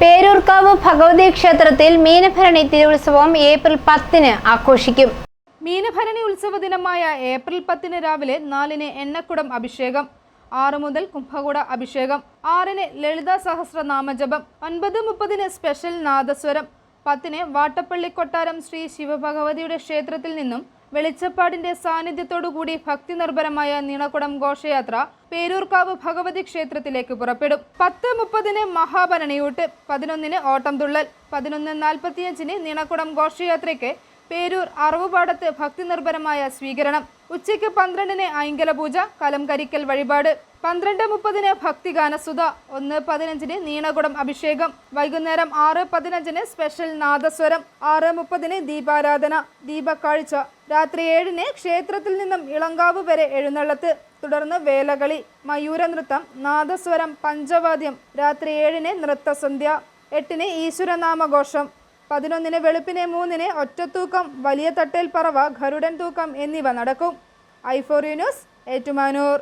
പേരൂർക്കാവ് ഭഗവതി ക്ഷേത്രത്തിൽ മീനഭരണി തിരുവുത്സവം ഏപ്രിൽ പത്തിന് ആഘോഷിക്കും. മീനഭരണി ഉത്സവ ദിനമായ ഏപ്രിൽ പത്തിന് രാവിലെ നാലിന് എണ്ണക്കുടം അഭിഷേകം ആറ് മുതൽ കുംഭകുട അഭിഷേകം ആറിന് ലളിത സഹസ്രനാമജപം ഒൻപത് മുപ്പതിന് സ്പെഷ്യൽ നാദസ്വരം പത്തിന് വാട്ടപ്പള്ളി കൊട്ടാരം ശ്രീ ശിവഭഗവതിയുടെ ക്ഷേത്രത്തിൽ നിന്നും വെളിച്ചപ്പാടിന്റെ സാന്നിധ്യത്തോടുകൂടി ഭക്തി നിർഭരമായ നീണക്കുടം ഘോഷയാത്ര പേരൂർക്കാവ് ഭഗവതി ക്ഷേത്രത്തിലേക്ക് പുറപ്പെടും. പത്ത് മുപ്പതിന് മഹാഭരണിയൂട്ട് പതിനൊന്നിന് ഓട്ടംതുള്ളൽ പതിനൊന്ന് നാൽപ്പത്തിയഞ്ചിന് നീണക്കുടം ഘോഷയാത്രയ്ക്ക് പേരൂർ അറവുപാടത്ത് ഭക്തി നിർഭരമായ സ്വീകരണം. ഉച്ചയ്ക്ക് പന്ത്രണ്ടിന് ഐങ്കല പൂജ കലംകരിക്കൽ വഴിപാട്. പന്ത്രണ്ട് മുപ്പതിന് ഭക്തിഗാനസുധ ഒന്ന് പതിനഞ്ചിന് നീണകുടം അഭിഷേകം. വൈകുന്നേരം ആറ് പതിനഞ്ചിന് സ്പെഷ്യൽ നാദസ്വരം. ആറ് മുപ്പതിന് ദീപാരാധന ദീപക്കാഴ്ച. രാത്രി ഏഴിന് ക്ഷേത്രത്തിൽ നിന്നും ഇളങ്കാവ് വരെ എഴുന്നള്ളത്ത്. തുടർന്ന് വേലകളി മയൂരനൃത്തം നാദസ്വരം പഞ്ചവാദ്യം രാത്രി ഏഴിന് നൃത്തസന്ധ്യ എട്ടിന് ഈശ്വരനാമഘോഷം പതിനൊന്നിന് വെളുപ്പിനെ മൂന്നിന് ഒറ്റത്തൂക്കം വലിയ തട്ടേൽ പറവ ഗരുഡൻ തൂക്കം എന്നിവ നടക്കും. Ivory news Ettumanoor.